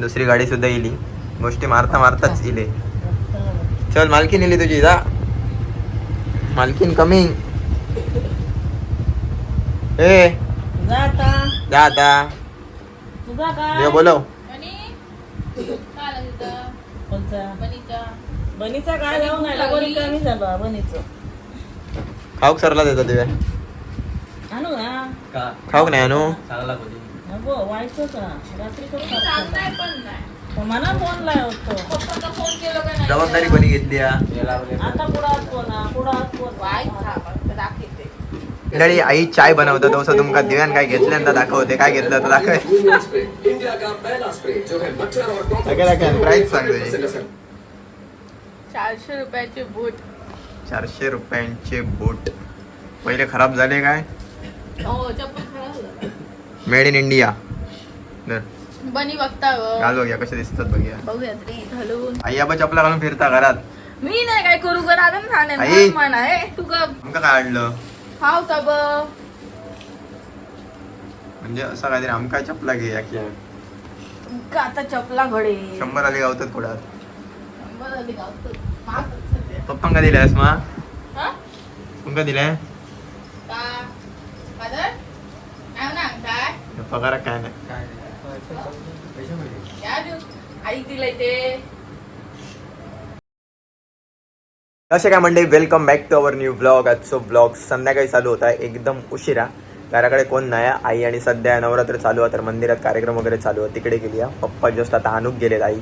दुसरी गाडी सुद्धा येली. गोष्टी मारता मारताच इले चल मालकीन इली तुझी जा. मालकीन कमिंग ए. जाता जा आता. देव काय बोलव बनीचा. काय? आला. बनी कमी झालं? बनीचं. खाऊक सरला देतो दिव्या आणू ना. खाऊक नाही आणू. नको रात्री पण. मला फोन फोन केलं का? जबाबदारी कोणी घेतली हा? आता पुढं पुढं. मंडळी आई चाय बनवतं तसं तुमका दिव्यान काय घेतल्यानंतर दाखवते काय घेतलं तर दाखव इंडिया का पहला स्प्रे जो है मच्छर और दाखव, दाखव. प्राइस सांग तुझी. चारशे रुपयाचे बूट चारशे रुपयांचे बूट पहिले खराब झाले काय हो चप्पल खराब झालं. Made in India. बनी बघता व. घाल बघूया कसे दिसतात बघूया बघूयात रे घालून आई आबा चपला घालून फिरता घरात मी नाही काय करू कर आता आई. आहे तू आमका काय आणलं खाव तब म्हणजे असं काहीतरी आमका चपला घे या की आता चपला घडे शंभर आली गावतात कुडात शंभर आली गावतात. महाग आहेत सध्या. पप्पांका दिल्यास मा हा? तुमका दिलाय का? फादर? काय काय पगार काय नाही. या देऊ. आई दिलंय ते कसे काय म्हणते welcome back to our new blog आजचो ब्लॉग संध्याकाळी चालू होता एकदम उशिरा. घराकडे कोण नाही. आई आणि सध्या नवरात्र चालू आहे तर मंदिरात कार्यक्रम वगैरे चालू आहे. तिकडे गेली आहे. पप्पा जस्ट आता आणूक गेलेत आई.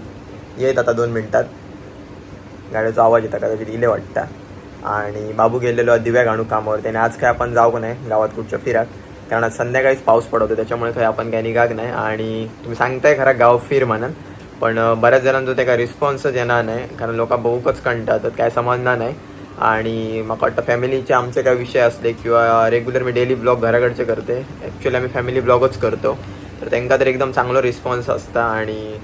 येत आता दोन मिनिटात. गाड्याचा आवाज येता कदाचित इले वाटतं. आणि बाबू गेलेलो आहे दिव्या गाणू कामावर. त्याने आज काय आपण जाऊ नाही गावात कुठच्या फिराक कारण संध्याकाळीच पाऊस पडतो त्याच्यामुळे काही आपण काही निघाग नाही. आणि तुम्ही सांगताय खरा गाव फिर म्हणून. पण बऱ्याच जणांचा ते काय रिस्पॉन्सच येणार नाही कारण लोक बहुकच कंटाळतात काय समजणार नाही. आणि मला वाटतं फॅमिलीचे आमचे काय विषय असले किंवा रेग्युलर मी डेली ब्लॉग घराकडचे करते. ॲक्च्युली आम्ही फॅमिली ब्लॉगच करतो. तर त्यांना तर एकदम चांगला रिस्पॉन्स असता आणि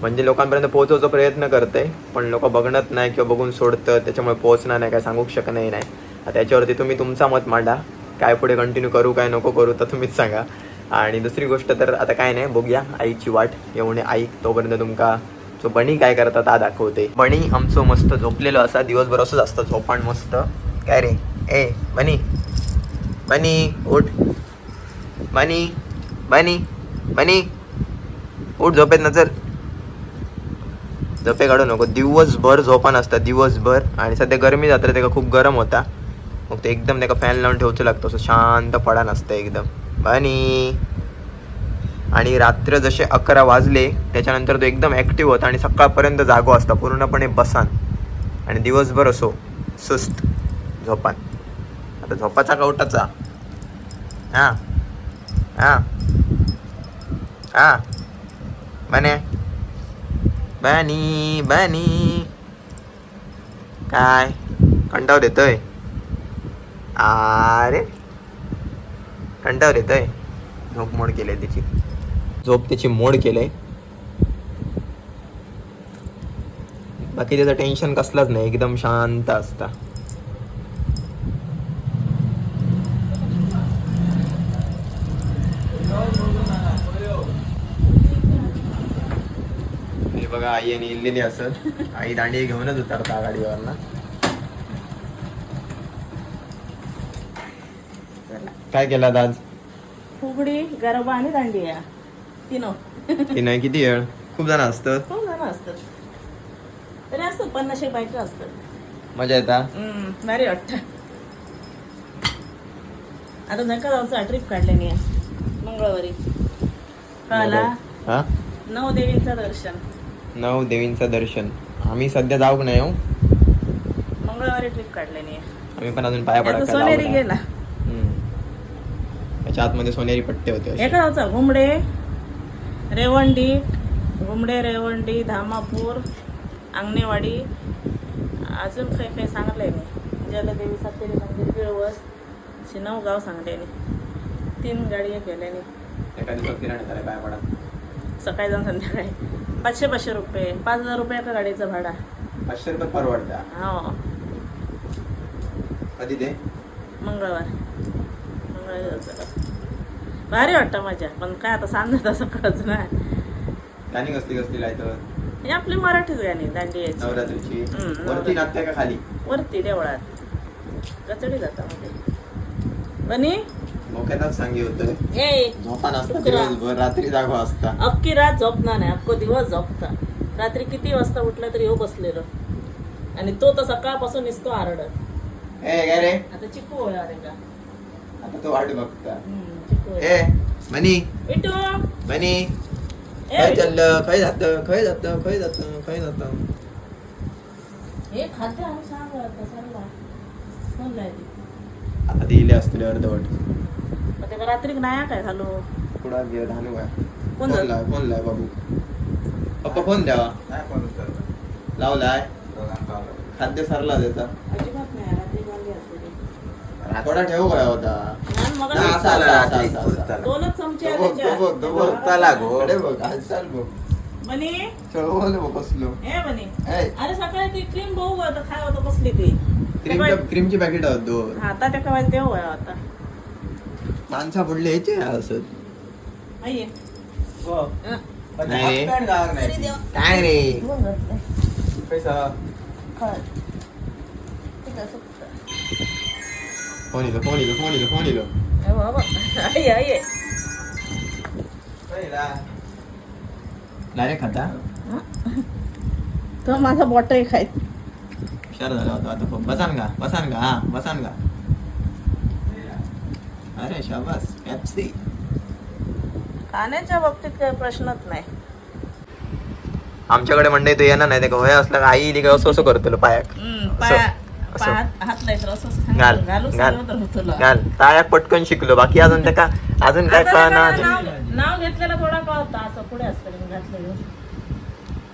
म्हणजे लोकांपर्यंत पोहोचवचा प्रयत्न करते. पण लोक बघणत नाही किंवा बघून सोडतं त्याच्यामुळे पोहोचणार नाही काय सांगू शकणंही नाही. त्याच्यावरती तुम्ही तुमचा मत मांडा. काय पुढे कंटिन्यू करू काय नको करू तर तुम्हीच सांगा. आणि दुसरी गोष्ट तर आता काय नाही बघूया. आईची वाट येऊन आई तोपर्यंत तुमका जो बणी काय करता ता दाखवते. बणी आमचं मस्त झोपलेलो असा दिवसभर असंच असतं झोपाण मस्त. काय रे? ए बनी. बनी उठ. बनी बनी बनी. उठ झोपेत ना चल झोपे काढू नको. दिवसभर झोपान असतं दिवसभर. आणि सध्या गरमी जात्रा त्याका खूप गरम होता. मग ते एकदम त्याका फॅन लावून ठेवचं लागतं. असं शांत पडा नसतं एकदम. आणि आणि रात्र जसे अकरा वाजले त्याच्यानंतर तो एकदम ॲक्टिव्ह होता आणि सकाळपर्यंत जागो असता. पूर्णपणे बसान. आणि दिवसभर असो सुस्त झोपान. आता झोपाचा कवटाचा हां. हां. हां. बने. बनी बनी. काय? कंटाव देतोय. अरे. कंटावर येतोय. झोप मोड केलंय त्याची झोप त्याची मोड केलंय बाकी त्याचं टेन्शन कसलंच नाही. एकदम शांत असता. बघा आई आणि इल्लेली असत आई दांडी घेऊनच उतरता गाडीवरना. काय केला आज? फुगडी गरबा आणि दांडिया तिनो. नाही किती वेळ? खूप जण असतं खूप जण असतात. तरी असतात पन्नाशे बायका असतात. मजा येता हम्म, भारी वाटतं. आता नका जाऊचा ट्रिप काढल्याने मंगळवारी. कळाला? हा? नऊ देवींचं दर्शन. नऊ देवींचं दर्शन. आम्ही सध्या जाऊ नाही हो? मंगळवारी ट्रिप काढल्याने आम्ही पण अजून पाया पडा सोनेरी गेला. त्याच्या आतमध्ये सोनेरी पट्टे होते. एका गावचा घुमडे रेवंडी घुमडे रेवंडी धामापूर आंगणेवाडी अजून काही काही सांगलंय मी. जलदेवी सप्तरी मंदिर पिळवस असे नऊ गाव सांगले तीन गाडी केल्याने सकाळी जाऊन संध्याकाळी. पाचशे पाचशे रुपये. पाच हजार रुपये एका गाडीचं भाडा. पाचशे रुपये परवडता हो. कधी ते? मंगळवार. मंगळवारी का भारी वाटतं मजा. पण काय आता सांगत असं कळच ना गाणी कसली कसली लायतं? हे आपली मराठीच गाणी नवरात्रीची. हम्म, वरती का खाली? वरती देवळात. कचडी जाता मध्ये. बनी? मोक्यातच सांगी होतं. ए झोपा नसता उकरा. दिवसभर रात्री असता. अख्खी रात झोपणार नाही अख्खो दिवस झोपता. रात्री किती वाजता उठला तरी हो बसलेलो आणि तो तर सकाळपासून निसतो आरडत. ए काय रे? आता चिकू होय अरे का? आता तो वाट बघता. हम्म. A money. विटू. मनी. विटू. चाललं? खय जात? खय जात? खय जात? खय जात? हे खाद्य आणि सांग आता सरला कोण जायची आता ती इले असतील अर्धवट त्याला रात्री नाही काय घालू पुढा घे धानू काय कोण फोन जात? लाव फोन लाव बाबू? पप्पा फोन द्यावा लावलाय. खाद्य सरला त्याचा अजिबात नाही रात्री घालली असते ती. रातोडा ठेवू काय होता? मग. दोनच चमचे बघ, बघ. अरे बघ हालचाल बघ. बनी? चळवलं बघ कसलो ए बनी. ए, अरे सकाळी ती क्रीम बघू होतं खाय होतं कसली ती. क्रीमच्या क्रीमची पॅकेट दोन. हा आता त्या काय देव आहे आता. माणसा पडले ह्याचे असत आई. ये. हं. नाही. काय रे. फोन इलो फोन इलो फोन इलो फोन इलो. आई ये. डायरेक्ट खाता? तो माझा बॉटल खाय हुशार झाला होता. आता बघ. बसान का? बसान का? हा बसान का? अरे शाबास पेप्सी खाण्याच्या बाबतीत काही प्रश्नच नाही. आमच्याकडे मंडई तो येणार नाही. ते का वय असलं का आई इली का असं असं करतो पायाक हम्म, पाया असं. असं सांगितलं. घाल घालू घाल. सांगितलं होतं तुला. घाल. तायाक पटकन शिकलो. बाकी अजून ते का अजून काय आता त्याला कळणार नाव नाव घेतलेलं थोडा कळतं असं पुढे असतं मी घातलं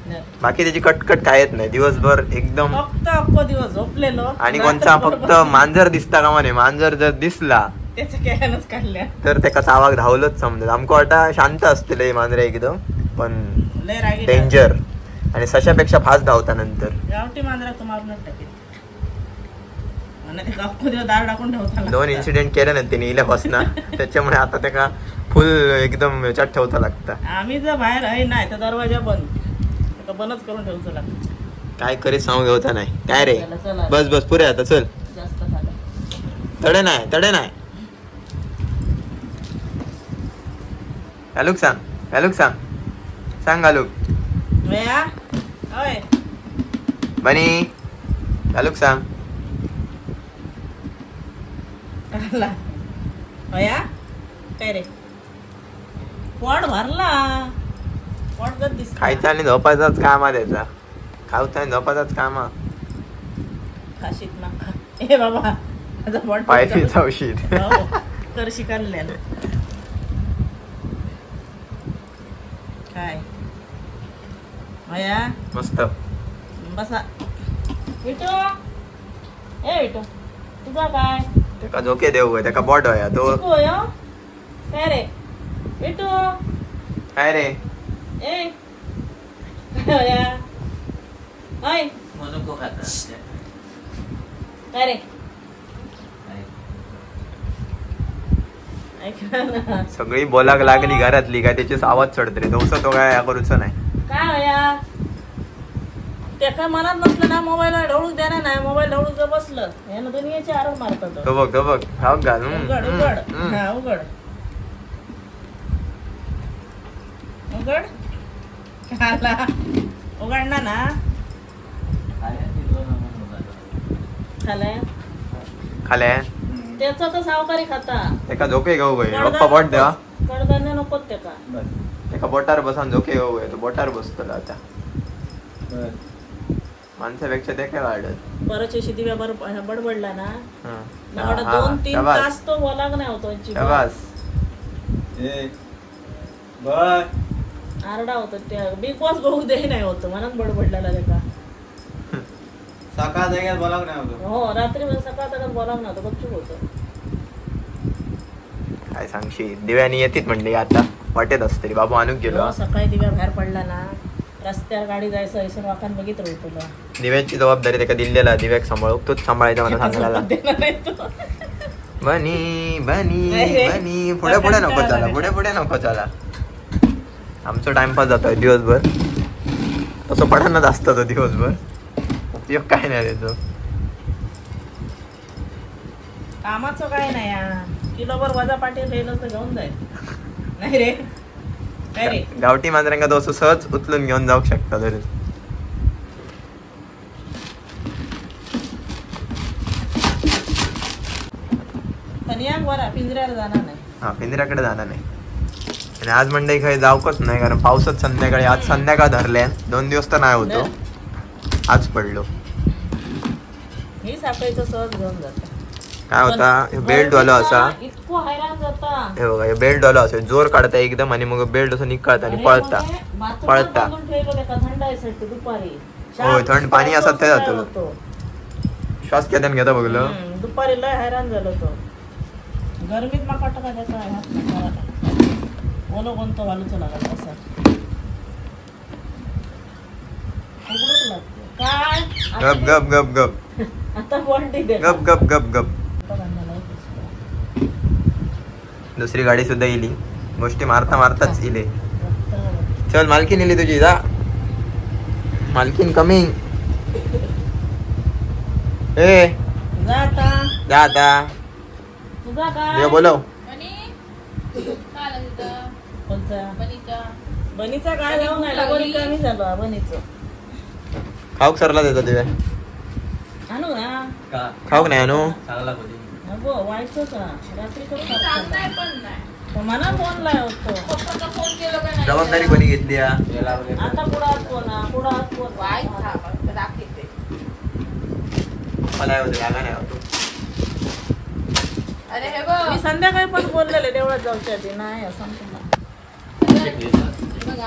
नाही. बाकी त्याची कटकट काय येत नाही. दिवसभर एकदम फक्त अख्खो दिवस झोपलेलो. आणि कोणता फक्त मांजर दिसता का म्हणे? मांजर जर दिसला त्याच्या केल्यानंच काढल्या. तर त्याका चावाक धावलंच समजत. आमको वाटा शांत असते मांजरे एकदम पण लय रागी डेंजर आणि सशापेक्षा फास्ट धावता नंतर. गावठी मांजरा तुम्हाला टाकेल आणि ते अख्खो दिवस दार टाकून ठेवता दोन इन्सिडेंट केले ना त्यांनी इल्यापासून त्याच्यामुळे आता त्याका फुल एकदम याच्यात ठेवता लागतं. आम्ही जर बाहेर आहे नाही तर दरवाजा बंद. बंदच करून ठेवचं लागतं काय करीत सांगू घेवता नाही. काय रे. बस बस पुरे आता चल. तडे नाही तडे नाही. घालूक सांग घालूक सांग. सांग घालूक बनी घालूक सांग. आला. होया काय रे? पोट भरला. पोट गत दिसत. खायचा आणि झोपायचाच काम आहे त्याचा खाऊचा आणि झोपायचाच काम. खाशीत नका ए बाबा माझा पोट पायरी चौशीत हो, करशी काढलेलं काय? होया मस्त. बसा. विटू ए विटू तुझा काय? त्याका झोके देऊ त्याका बॉट होया तो हो? काय रे? विटू काय रे? ए? काय काय रे? सगळी बोलाक लागली घरातली काय त्याची आवाज चढत रे दोस तो काय करूच नाही. काय होया? त्याच्या मनात नसलं ना मोबाईल ढवळूक देणार नाही मोबाईल ढवळूक जर बसलं यानं दुनियाचे आरोप मारतात. तो बघ तो बघ खाऊ घाल उघड उघड. हा उघड. उघड? खाला उघडणार ना. खालाय खाले त्याचा तर सावकारी खाता. त्याका झोके घेऊ गय पप्पा बॉट द्या. कडधान्य नकोत त्याका. त्याका बोटार बसान झोके घेऊ गय तो बोटार बसतो आता. माणसापेक्षा ते काय वाढत? बरंच दिव्या बर बडबडला ना हा. हा, दोन तीन शाबास, तास तो बोलाग नाही होतो. शाबास. आरडा होतो त्या बिग बॉस बघू दे नाही होतं मनात बडबडलेला त्याका सकाळ जाग्यात बोलाव नाही होतो. हो रात्री मला सकाळ तक बोलाग नव्हतं गपचूप होतं. काय सांगशी दिव्यानी येतील म्हणले आता. वाटेत असतरी बाबू आणूक गेलो. हो, सकाळी दिव्या बाहेर पडला ना. रस्त्यावर गाडी जायचं ऐसून वाकान बघित राहू तुला. दिव्याची जबाबदारी त्याका दिलेला दिव्याक सांभाळू. तूच सांभाळायचा मला सांगायला. देणार नाही तो. बनी बनी रे. बनी. पुढे पुढे नको चला पुढे पुढे नको चला. आमचा टाइमपास जातोय दिवसभर. तसं पडायला असतं तो दिवसभर. उपयोग काय नाही त्याचं कामाचं काय नाही किलोभर वजा पाटील राहिलं तर घेऊन जाईल. नाही रे. गावठी मांजरांका तो असं सहज उचलून घेऊन जाऊ शकता तरी पण या बरा पिंजऱ्याला जाणार नाही. हा पिंजऱ्याकडे जाणार नाही. आणि आज मंडई काही जाऊकच नाही कारण पावसात संध्याकाळी आज संध्याकाळ धरले. दोन दिवस तर नाही होतो. आज पडलो. ही सापडायचं सहज घेऊन जात. काय होता? बेल्ट वाला असा. इतकं हैराण जाता. हे बघा हे बेल्ट वाला असं. जोर काढता एकदम आणि मग बेल्ट असं निघतात आणि पळता. पळता. होय, थंड पाणी असत ते जातं. श्वास घेताना घेता बघलो. दुपारी लय हैराण झालो तो गरमीत माका वाटतं का त्याचा ओलो कोणतं वालूचं लागत असं. काय? गप गप गप गप. आता गप गप गप गप. दुसरी गाडी सुद्धा येली गोष्टी मारता मारताच इले चल मालकीन इली तुझी जा. मालकीन कमिंग ए. जा आता. ये बोलव. काय बनी कमी झालं बनीचं. खाऊक सरला देतो तुझ्या. आणू ना खाऊक नाही आणू नको व्हायचंच ना रात्री मला फोन लाय होतो पप्पाचा फोन केलं का नाही जबाबदारी कोणी घेतली हा? आता पुढात फोन हा, पुढात फोन मला होते लागा नाही होतो अरे हे मी बघ संध्याकाळी पण बोललेले देवळात जाऊच्या आधी नाही असं तुला बघा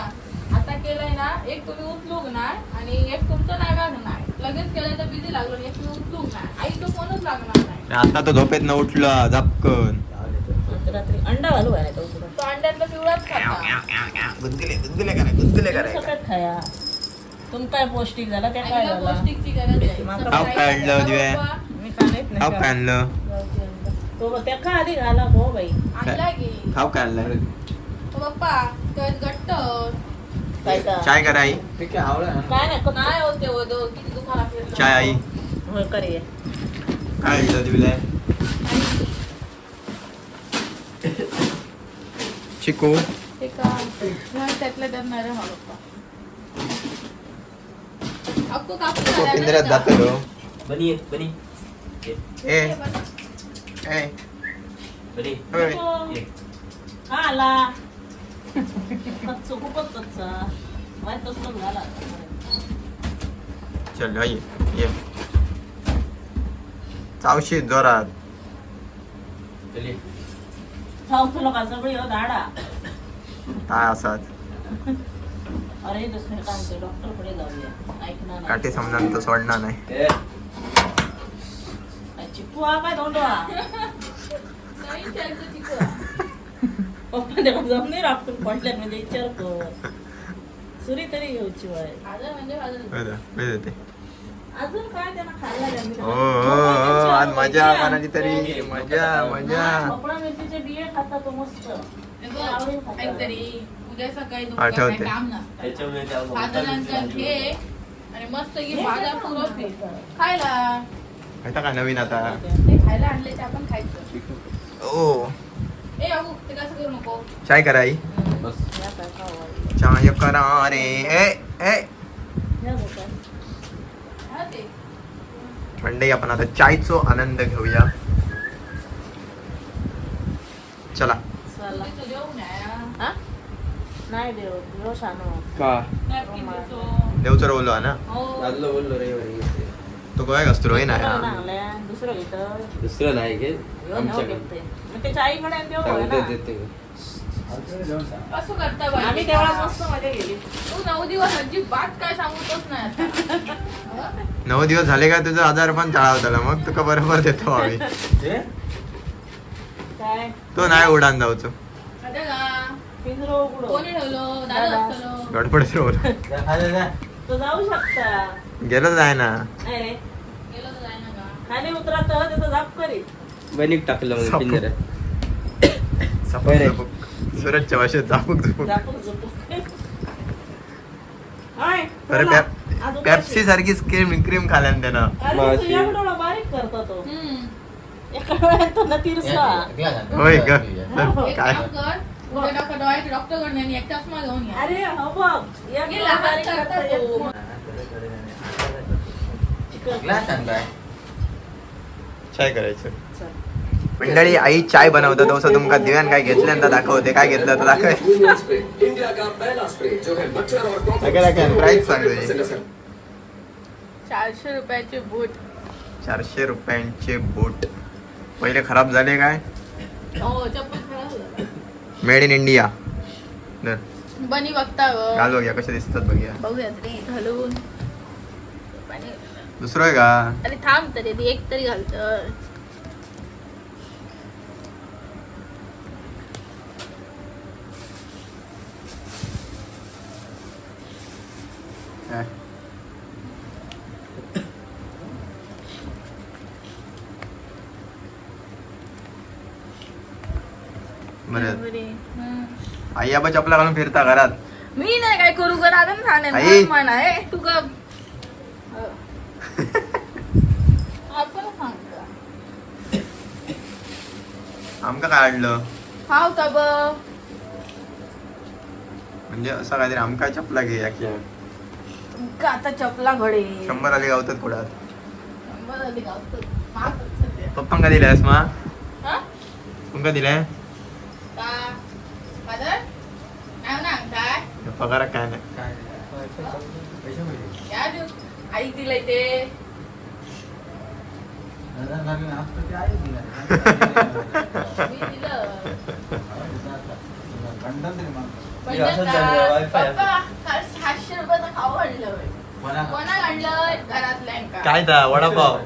आता केलंय ना एक तुम्ही उचलूक नाही आणि एक तुमचं नागाग नाही लगेच तर बिझी लागलो आणि एक तुम्ही उचलूक नाही आई तो फोनच लागणार नाही. आता तो झोपेत न उठला झपकन. रात्री अंडा घालू आहे तो तुला? तो अंड्यातला पिवळाच खाता गुदगुले गुदगुले कराय गुदगुले कराय सगळ्यात खाया. तुम काय पौष्टिक झाला त्या काय आईला झाला? पौष्टिकची गरज आहे. माका खाऊ? मी नाही तो बघ, त्या का आधी घाला हो बाई. आणला की. तो पप्पा तो घट्ट. काय चाय काय होते हो दो किती दुकाना फिरलो चाय आई. करे काय दिवले चिकू ते का नाही त्यातल्या त्यात नाही रे हा पप्पा. अक्को कापू चिकू झाला पिंजऱ्यात नाही का? जातलो बनी ये, बनी. ए. ए. बनी. ये. हा आला. खूपच कच्चा माहीत तसलंच घाला चल आई ये चावशी जोरात चली खाऊ तुला हो दाडा काय असाच अरे दुसरे ते डॉक्टरकडे जाऊया ऐकणार नाही. काठी समजा तो सोडणार नाही ए, काय चिकू हा काय दोंडवा नाही त्यांचं तिकडं. पप्पा तेव्हा जाऊन नाही राखून पडल्यात म्हणजे विचार कर सुरी तरी घेऊची वय म्हणजे. अजून काय त्यांना खायला द्या. ओ, ओ, ओ, आज मजा कोणाची तरी. मजा मजा. हा, भोपळा मिरचीचे बिये खाता तो मस्त. हे बघ, काहीतरी उद्या सकाळी दुपार आठवते. काही काम नसतं. त्याच्यामुळे त्या भाजरांचा घे आणि मस्त हे भाजा खायचं? खायला. माहिती का नवीन आता? ते खायला आणले ते आपण खायचं. ओ ए अगो ते कसं करू नको. चाय कराई बस? चाय करा रे. ए ए. हा मंडई आपण आता चायचो आनंद घेऊया. चला. चला. तुझं देऊ नये हा? नाही देव देव शानो. का? देवचं रोवलो ना? हो. बोललो रे तो काय असतो रोही नाही दुसरं हा. घेतं दुसरं नाही घे आमच्याकडे त्याच्या आईकडे ना. कसं करता बाई आम्ही तेव्हा मस्त मजा गेली तू नऊ दिवस अजिबात काय सांगतच नाही आता हं? नऊ दिवस झाले का तुझं आजार पण तळावताला मग तुका बरोबर देतो आम्ही काय तो नाही उडान जाऊचो आता का पिंजरो उघडो कोणी ठेवलो दादा दादा. असतलो गडबड रोवलो तो जाऊ शकता गेलोच आहे ना नाही रे गेलो तर जाय ना खाली त्याचा करीत टाकलं सापू. पिंजऱ्यात सपक बरे. सपक सुरतच्या भाषेत झापूक झुपूक जापूक झुपूक हाय, अरे अजून पेप्सी सारखीच क्रीम क्रीम खाल्यान त्यानं अरे, एवढं बारीक करतो तो हम्म. एका वेळात तो ना तिरसा होय ग काय कर उद्या डॉक्टर डोळ्याचे डॉक्टरकडे आणि एक चष्मा घेऊन या. अरे हो बघ एक गेला हात बारीक करता करता, तो. एक मोठा. चाय करायचं. चल. मंडळी आई चाय बनवतात तसं तुमका दिव्यान काय घेतल्यानंतर दाखवते काय घेतलं तर दाखव. Union स्प्रे इंडिया का पहला स्प्रे जो है मच्छर और लगे लगे, price सांग चारशे रुपयाचे बूट. चारशे रुपयांचे बूट. पहिले खराब झाले काय? हो चप्पल खराब झालं. Made in India. बनी बघता. घाल बघूया कसे दिसतात बघूया बघूयात रे घालून दुसरं आहे का? अरे थांब तरी एक तरी घालत बरं. आई आबा चपला घालून फिरता घरात. मी नाही काय करू कर आता आई. खाणे मन आहे तू आपण सांगता आमका काय आणलं? हाव का ब म्हणजे असं काहीतरी आमका चपला घे या की. आता चपला घडे. शंभर आली गावतात कुडात शंभर आली गावतात. पप्पांका दिल्यास मा? हा? तुमका दिलाय? काय म्हणा काय पगारात काय नाही. या देऊ. आई दिलंय ते. मी दिलं. पप्पा काल सातशे रुपयाचं खाऊ आणलं. कोणाला आणलं घरातल्या काय ता वडापाव?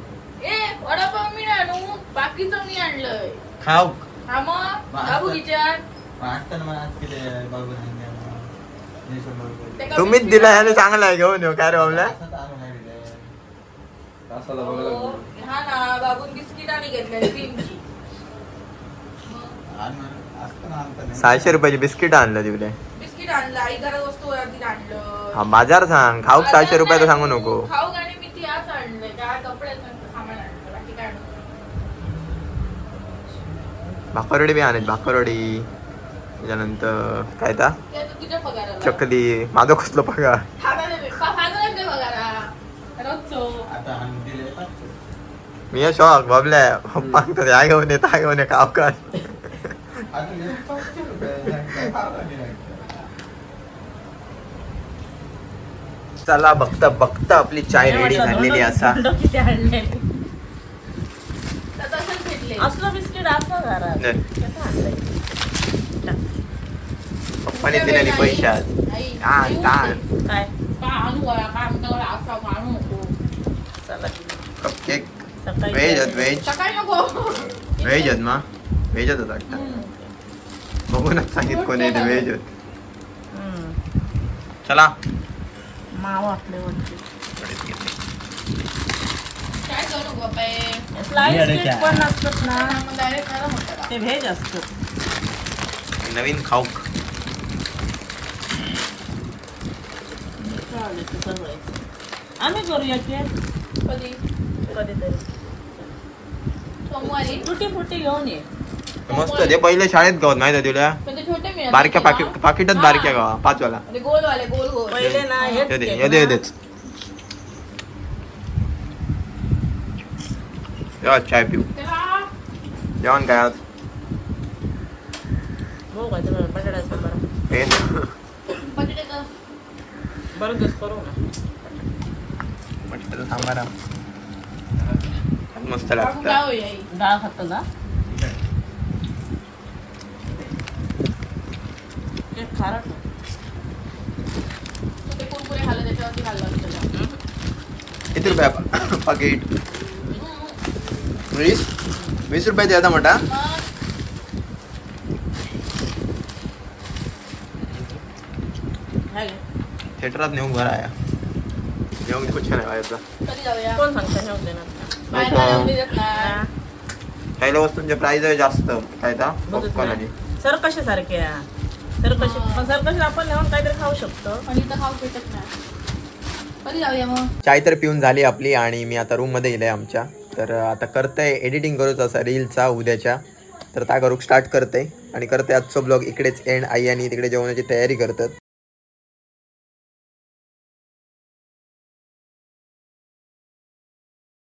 ए वडापाव मी नाही आणू. बाकीचं मी आणलंय. खाऊ. हा मग? बाबू विचार. तुम्हीच दिलाय आणि चांगला घेऊन येऊ काय रे हो, हा ना बाबून बिस्किट आणि घेतल्या क्रीमची सहाशे रुपयाची बिस्किट आणलं तिकडे. बिस्किट आणलं आई घरात वस्तू आणलं. हा बाजार सांग खाऊक सहाशे रुपयाचं सांगू नको. खाऊ आणि मी ती आज आणलंय काय कपड्याचं सामान आणलं बाकी काय आणलं भाकरवडी बी आणत भाकरवडी. त्याच्यानंतर काय ता? चकली. माझा कसलो पगार? मी शॉक बाबल्या. पप्पांक तर या घेऊन येत हा घेऊन ये खाऊ का चला बघता बघता आपली चाय रेडी झालेली असा थंड किती आणले तर तसंच घेतले असलं बिस्किट असं घरात? पप्पाने दिलेली. काय का आणू आणू नको चला कपकेक सकाळी व्हेज आहेत व्हेज व्हेज आहेत मा व्हेज आहेत वाटतं. बघूनच सांगित कोणी येते व्हेज आहेत. चला माव आपले वरती काय करू नको बाई? स्लाइस केक पण नसतात ना. मग डायरेक्ट नरम होतं ते व्हेज असतं नवीन खाऊक चालेल. आम्ही करूया केक कधी? कधीतरी. सोमवारी? तुटी फुटी घेऊन ये. मस्त ते पहिले शाळेत गावात माहिती आहे तुला? पण ते छोटे मिळाले बारक्या. पाकिट पाकिटात हा. बारक्या गावा पाचवाला. ते गोलवाले गोल गोल. पहिले ना हेच येते केक येते ना. येतेच जेव्हा चाय पिऊ तेव्हा जेवण काय आज हो बटाट्याचं. हे सांबारा मस्त लागतं डाळ खातो का खारट किती रुपया पाकिट वीस वीस रुपये द्यायचा मोठा. थिएटरात नेऊन घर आहे जेवण खूप छान आहे नेऊन. हा. पहिल्या वस्तूंचे प्राइस आहे जास्त काय बघत पॉपकॉर्न आणि नाही. सर कसे सारखे? सर कसे पण सर कसे आपण नेऊन काहीतरी खाऊ शकतो पण इथं खाऊ भेटत नाही कधी जाऊया मग चाय तर पिऊन झाली आपली आणि मी आता रूममध्ये गेले आमच्या तर आता करतंय एडिटिंग करूच असा रीलचा उद्याच्या. तर ता करूक स्टार्ट करते आणि करते आजचं ब्लॉग इकडेच एंड आई आणि तिकडे जेवणाची तयारी करतात.